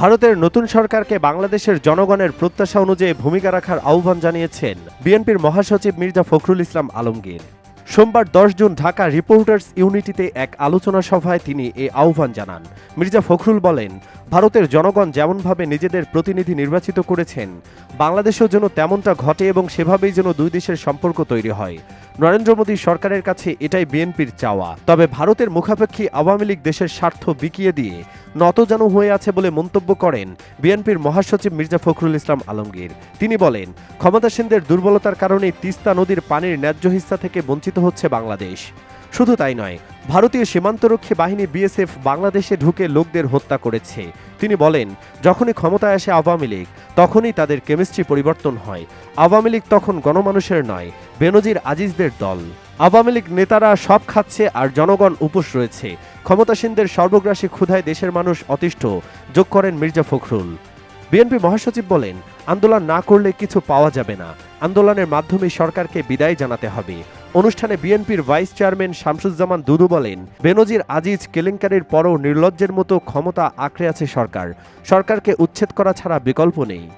ভারতের নতুন সরকারকে বাংলাদেশের জনগণের প্রত্যাশা অনুযায়ী ভূমিকা রাখার আহ্বান জানিয়েছেন বিএনপির মহাসচিব মির্জা ফখরুল ইসলাম আলমগীর। সোমবার দশ জুন ঢাকা রিপোর্টার্স ইউনিটিতে এক আলোচনা সভায় তিনি এ আহ্বান জানান। মির্জা ফখরুল বলেন, ভারতের জনগণ যেমনভাবে নিজেদের প্রতিনিধি নির্বাচিত করেছেন, বাংলাদেশেও যেন তেমনটা ঘটে এবং সেভাবেই যেন দুই দেশের সম্পর্ক তৈরি হয়। নরেন্দ্র মোদী সরকারের কাছে এটাই বিএনপির চাওয়া। তবে ভারতের মুখাপেক্ষী আওয়ামী লীগ দেশের স্বার্থ বিকিয়ে দিয়ে নতজানু হয়ে আছে বলে মন্তব্য করেন বিএনপির মহাসচিব মির্জা ফখরুল ইসলাম আলমগীর। তিনি বলেন, ক্ষমতাসীনদের দুর্বলতার কারণে তিস্তা নদীর পানির ন্যায্য হিস্সা থেকে বঞ্চিত হচ্ছে বাংলাদেশ। শুধু তাই নয়, ভারতীয় সীমান্তরক্ষী বাহিনী বিএসএফ বাংলাদেশে ঢুকে লোকদের হত্যা করেছে। তিনি বলেন, যখনই ক্ষমতায় আসে আওয়ামী লীগ, তখনই তাদের কেমিস্ট্রি পরিবর্তন হয়। আওয়ামী লীগ তখন গণমানুষের নয়, বেনজির আজিজদের দল। আওয়ামী লীগ নেতারা সব খাচ্ছে আর জনগণ উপোস রয়েছে। ক্ষমতাসীনদের সর্বগ্রাসী ক্ষুধায় দেশের মানুষ অতিষ্ঠ, যোগ করেন মির্জা ফখরুল। বিএনপি মহাসচিব বলেন, আন্দোলন না করলে কিছু পাওয়া যাবে না। আন্দোলনের মাধ্যমে সরকারকে বিদায় জানাতে হবে। অনুষ্ঠানে বিএনপির ভাইস চেয়ারম্যান শামসুজ্জামান দুদু বলেন, বেনজির আজিজ কেলেঙ্কারির পরও নির্লজ্জের মতো ক্ষমতা আঁকড়ে আছে সরকার। সরকারকে উচ্ছেদ করা ছাড়া বিকল্প নেই।